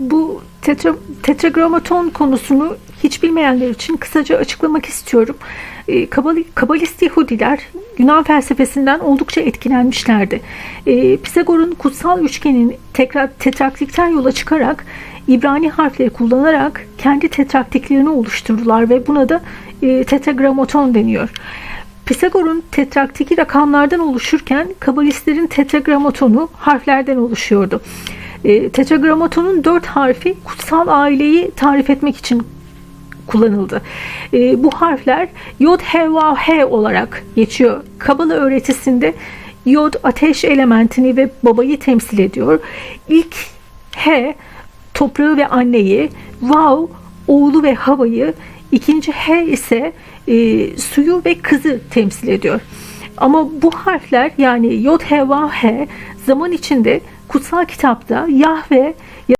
Bu tetra, tetragrammaton konusunu hiç bilmeyenler için kısaca açıklamak istiyorum. E, Kabali, Kabalist Yahudiler Yunan felsefesinden oldukça etkilenmişlerdi. E, Pisagor'un kutsal üçgenin tekrar tetraktikten yola çıkarak İbrani harfleri kullanarak kendi tetraktiklerini oluşturdular ve buna da e, tetragrammaton deniyor. Pisagor'un tetraktiki rakamlardan oluşurken kabalistlerin tetragrammatonu harflerden oluşuyordu. E, tetragrammatonun dört harfi kutsal aileyi tarif etmek için kullanıldı. E, bu harfler Yod He Vav He olarak geçiyor. Kabala öğretisinde Yod ateş elementini ve babayı temsil ediyor. İlk He toprağı ve anneyi, Vav oğlu ve havayı, ikinci He ise e, suyu ve kızı temsil ediyor. Ama bu harfler yani Yod He Vav He zaman içinde kutsal kitapta Yahve